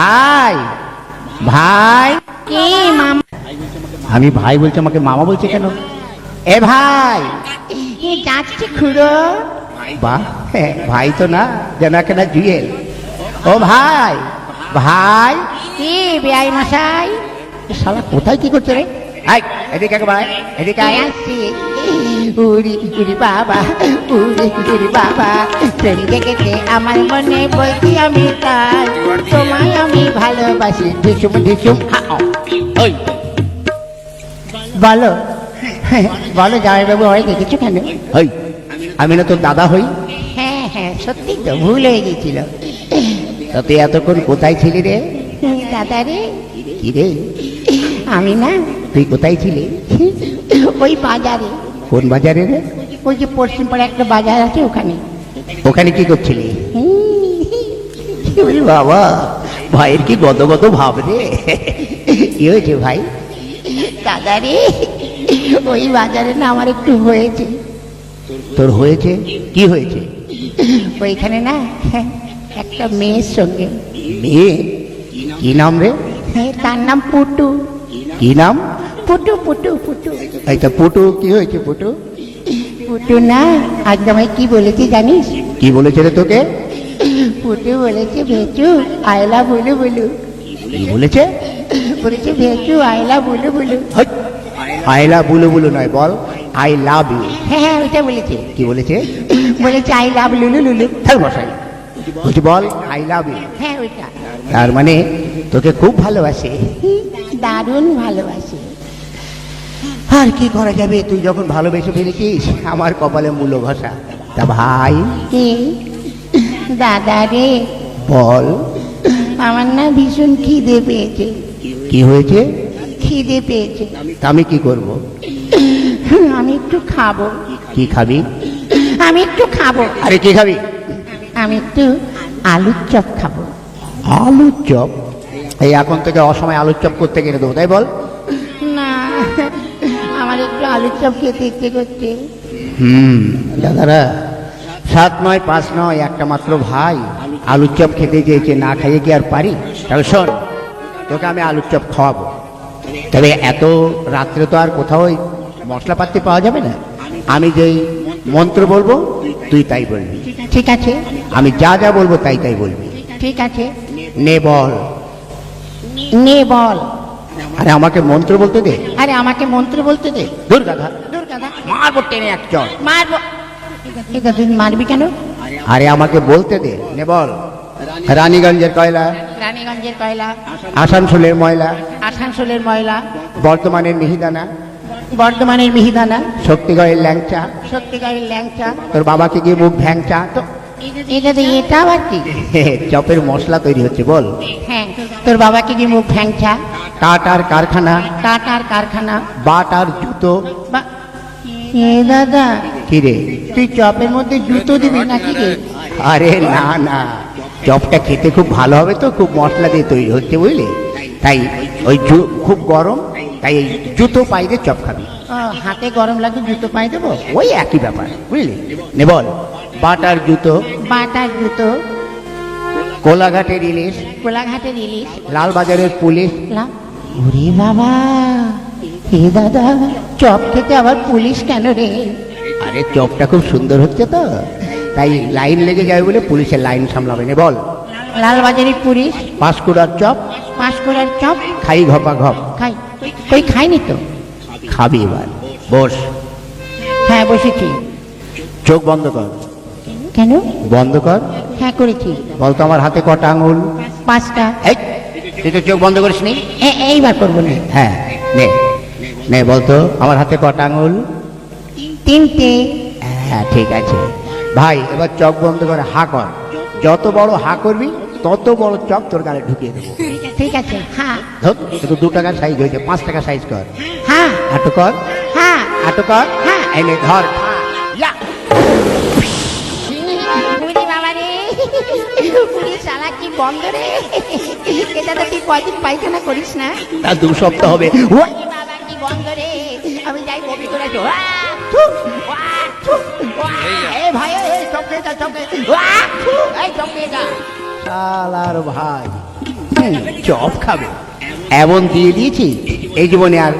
ভাই। ভাই। কে মামা? আমি ভাই বলছি আমাকে মামা বলছে কেন? এ ভাই। যাচ্ছে খুড়ো। বাহ ভাই তো না জানা কেনা জুয়েল। ও ভাই ভাই। কে বেআই মশাই? শালা কোথায় কি করছে রে? আয় এদিকে ভাই এদিকে আয়। আসছি। উরি উরি বাবা উরি উরি বাবা। প্রেম জেগেছে আমার মনে বলছি আমি তাই। তোমায় আমি ভালোবাসি। ঢিসুম ঢিসুম। ওই। বলো। বলো জামাইবাবু হয় দেখেছ কেন? হই আমি না তোর দাদা হই। হ্যাঁ হ্যাঁ সত্যি তো ভুল হয়ে গেছিল। তা তুই এতক্ষণ কোথায় ছিলি রে? দাদা রে। কি রে? আমি না তুই কোথায় ছিলি? ওই বাজারে। কোন বাজারে রে? ওই যে পশ্চিম পাড়ে একটা বাজার আছে ওখানে। ওখানে কি করছিলি? ওরে বাবা ভাইয়ের কি গত গত ভাব রে? কি হয়েছে ভাই? দাদা রে ওই বাজারে না আমার একটু হয়েছে। তোর হয়েছে? কি হয়েছে? ওইখানে না একটা মেয়ের সঙ্গে। মেয়ে? কি নাম রে? হ্যাঁ, তার নাম পুটু। কি নাম? পুটু পুটু পুটু। এইটা পুটু কি হয়েছে পুটু? পুটু না আজ আমায় কি বলেছে জানিস? কি বলেছে রে তোকে? পুটু বলেছে ভেচু আয়লা বলু বলু। কি বলেছে? বলেছে ভেচু আয়লা বলু বলু। আইলা বুলু বুলু নয় বল। I love you. হ্যাঁ হ্যাঁ ওইটা বলেছে। কি বলেছে? বলেছে আই লাভ লুলু লুলু। থাক বলছি বল আই লাভ ইউ। হ্যাঁ ওইটা। তার মানে তোকে খুব ভালোবাসে। দারুণ ভালোবাসি। আর কি করা যাবে? তুই যখন ভালোবেসে ফেলেছিস আমার কপালে মূল্য ঘষা। তা ভাই কে? দাদা রে। বল। আমার না ভীষণ খিদে পেয়েছে। কি হয়েছে? খিদে পেয়েছে। আমি কি করব? আমি একটু খাব। কি খাবি? আমি একটু খাব। আরে কি খাবি? আমি একটু আলুর চপ খাব। আলুর চপ? এই এখন থেকে অসময় আলুর চপ করতে গেলে দেবো তাই বল? না আমার একটু আলুর চপ খেতে ইচ্ছে করছে। হুম দাদারা সাত নয় পাঁচ নয় একটা মাত্র ভাই। আলুর চপ খেতে চেয়েছে না খাইয়ে কি আর পারি? তাহলে শোন তোকে আমি আলুর চপ খাওয়াবো। তবে এত রাত্রে তো আর কোথাও মশলাপাতি পাওয়া যাবে না। আমি যেই মন্ত্র বলব তুই তাই বলবি। ঠিক আছে। আমি যা যা বলব তাই তাই বলবি। ঠিক আছে। নে বল। নে বল। আরে আমাকে মন্ত্র বলতে দে। আরে আমাকে মন্ত্র বলতে দে। দূর গাধা দূর মারবো টেনে এক মারবো। তুই মারবি কেন? আরে আমাকে বলতে দে। নে বল। রানীগঞ্জের কয়লা? রানীগঞ্জের কয়লা? আসানসোলের ময়লা? আসানসোলের ময়লা। বর্তমানের মিহিদানা? বর্ধমানের মিহিদানা। শক্তিগড়ের ল্যাংচা? শক্তিগড়ের ল্যাংচা। তোর বাবাকে গিয়ে মুখ ভ্যাংচা? তো এটা তো এটা আবার কি? চপের মশলা তৈরি হচ্ছে বল। হ্যাঁ তোর বাবাকে কি মুখ টাটার কারখানা। টাটার কারখানা। বাটার জুতো। এ দাদা কি রে? তুই চপের মধ্যে জুতো দিবি নাকি রে? আরে না না। চপটা খেতে খুব ভালো হবে তো খুব মশলা দিয়ে তৈরি হচ্ছে বুঝলি? তাই ওই খুব গরম তাই এই জুতো পাইলে চপ খাবি। হাতে গরম লাগবে জুতো পাই দেবো? ওই একই ব্যাপার বুঝলি? নে বল। বাটার জুতো। বাটার জুতো। কোলাঘাটের ইলিশ। কোলাঘাটের ইলিশ। লালবাজারের পুলিশ ওরে বাবা এ দাদা চপ খেতে আবার পুলিশ কেন রে? আরে চপটা খুব সুন্দর হচ্ছে তো। তাই লাইন লেগে যাবে বলে পুলিশের লাইন সামলাবে নে বল। লালবাজারের পুলিশ পাঁশকুড়ার চপ। পাঁশকুড়ার চপ। খাই ঘপা ঘপ। খাই। ওই খাইনি তো? খাবি এবার। বস। হ্যাঁ বসেছি। চোখ বন্ধ কর। কেন? বন্ধ কর। হ্যাঁ করেছি। বলতো আমার হাতে কটা আঙুল। পাঁচটা। এই তুই তো চোখ বন্ধ করিস নি? এইবার করব না। হ্যাঁ নে। নে বলতো আমার হাতে কটা আঙুল? তিনটে। হ্যাঁ ঠিক আছে। ভাই এবার চোখ বন্ধ করে হা কর। যত বড় হা করবি তত বড় চপ তোর গালে ঢুকিয়ে দেবো। ঠিক আছে হ্যাঁ ধর শুধু দু টাকার সাইজ হয়েছে পাঁচ টাকা সাইজ কর। হ্যাঁ আটো কর। হ্যাঁ আটো কর। হ্যাঁ। এনে ধর। ইয়া! বন্ধ রে। এটা তো তুই কয়দিন পায়খানা করিস না? তা দু সপ্তাহ হবে। বাবা কি বন্ধ রে। আমি যাই বমি করে। এ ভাই এ, যা এই যা শালার ভাই। চপ খাবে। এমন দিয়ে দিয়েছি এই জীবনে আর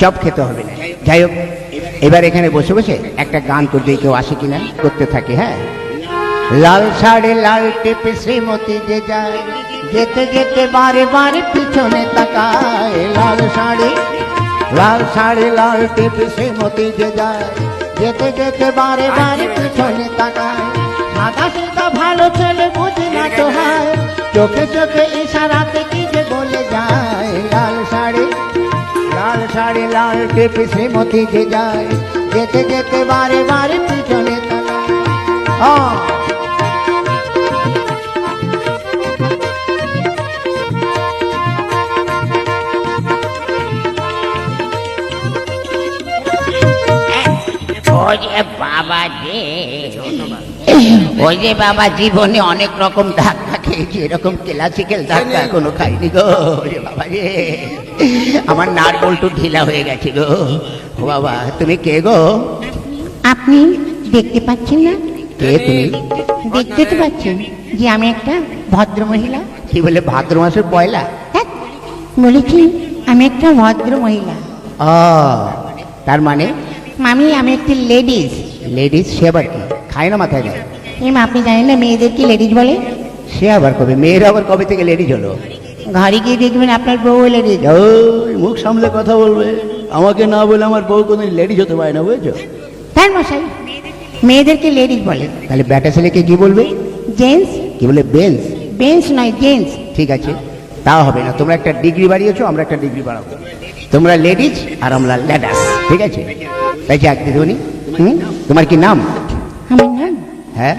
চপ খেতে হবে না। যাই হোক এবার এখানে বসে বসে একটা গান করতে কেউ আসে কিনা করতে থাকে হ্যাঁ? লাল শাড়ি, লাল টিপে, শ্রীমতী যে যায়, যেতে যেতে বারে বারে পিছনে তাকায়। লাল শাড়ি লাল শাড়ি, লাল টিপে, শ্রীমতী যে যায়, যেতে যেতে বারে বারে পিছনে তাকায়। সাদা সাদা ভালো ছেলে বুঝি না তো হয়, চোখে চোখে ইশারাতে কি যে বলে যায়। লাল শাড়ি লাল শাড়ি, লাল টিপে, শ্রীমতী যে যায়, যেতে যেতে বারে বারে পিছনে তাকায়। হ্যাঁ যে বাবা যে ওই যে বাবা জীবনে অনেক রকম ধাক্কা খেয়েছি এরকম ক্লাসিক্যাল ধাক্কা এখনও খাইনি গো। ওরে বাবা রে। আমার নাট বল্টু ঢিলা হয়ে গেছে গো। ও বাবা তুমি কে গো? আপনি দেখতে পাচ্ছেন না? কে তুমি? দেখতে তো পাচ্ছেন যে আমি একটা ভদ্র মহিলা কি বলে ভাদ্র মাসের পয়লা? হ্যাঁ বলেছি আমি একটা ভদ্র মহিলা ও তার মানে? মামি আমি একটি লেডিস লেডিস সে আবার কি? খায় না মাথায় দেয় এম আপনি জানেন না মেয়েদেরকে লেডিস বলে? সে আবার কবে? মেয়ের আবার কবে থেকে লেডিস হলো? ঘরে গিয়ে দেখবেন আপনার বউ লেডিস ওই মুখ সামলে কথা বলবে। আমাকে না বলে আমার বউ কোনো লেডিস হতে পারে না বুঝেছ? তার মশাই মেয়েদেরকে লেডিস বলে? তাহলে ব্যাটা ছেলেকে কি বলবে? জেন্টস কি বলে? বেঞ্চ বেঞ্চ নয় জেন্টস ঠিক আছে তাও হবে না। তোমরা একটা ডিগ্রি বাড়িয়েছো আমরা একটা ডিগ্রি বাড়াবো। তোমরা লেডিস আর আমরা লেডাস ঠিক আছে? তাই যাক দিদিমণি তোমার কি নাম? আমার নাম? হ্যাঁ?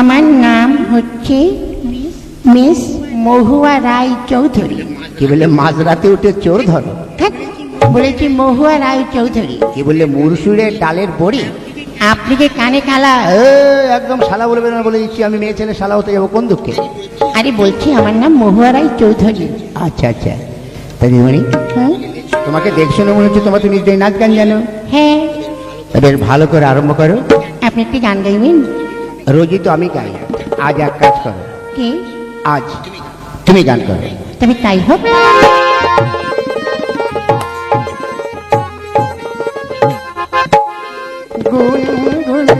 আমার নাম হচ্ছে মিস মহুয়া রায় চৌধুরী। কি বলে মাঝরাতে উঠে চোর ধরো বলেছি মহুয়া রায় চৌধুরী। কি বললে মুরসুরে ডালের বড়ি? আপনি যে কানে কালা। একদম শালা বলবে না বলে দিচ্ছি আমি মেয়ে ছেলে শালা হতে যাব কোন দুঃখে? আরে বলছি আমার নাম মহুয়া রায় চৌধুরী। আচ্ছা আচ্ছা। তাই দিদিমণি হ্যাঁ? তোমাকে দেখছ না মনে হচ্ছে তোমার তো নিশ্চয়ই নাচ গান জানো। হ্যাঁ। তবে ভালো করে আরম্ভ করো। আপনি একটি গান গাইবেন? রোজই তো আমি গাই। আজ এক কাজ করো। কি? আজ তুমি গান করো। তবে তাই হোক। গুন গুন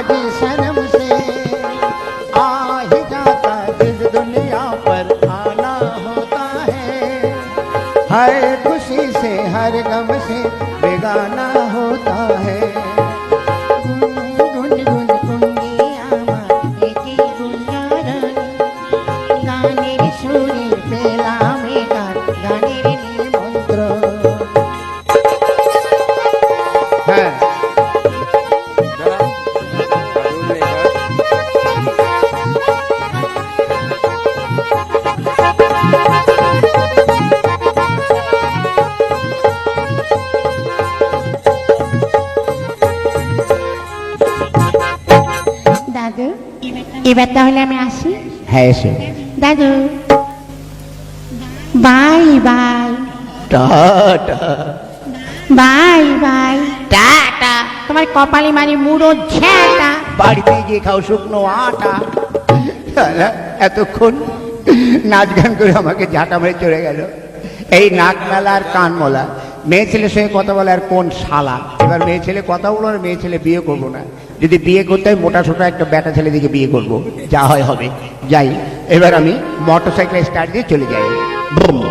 आजी शर्म से आ ही जाता जिस दुनिया पर आना होता है। हर এবার তাহলে আমি আসি? হ্যাঁ এসো। দাদু। Bye bye. Tata bye bye. Tata তোমার কপালে মারি মুড়ো ঝ্যাটা বাড়িতে গিয়ে খাও শুকনো আটা। এতক্ষণ নাচ গান করে আমাকে ঝাঁটা মেরে চলে গেল। এই নাক মেলা আর কান মলা। মেয়ে ছেলের সঙ্গে কথা বলে আর কোন শালা? এবার মেয়ে ছেলে কথা বলো আর মেয়ে ছেলে বিয়ে করব না। যদি বিয়ে করতে হয়, মোটা সোটা একটা ব্যাটা ছেলে দিকে বিয়ে করব। যা হয় হবে। যাই, এবার আমি মোটর সাইকেল স্টার্ট দিয়ে চলে যাই। বুম।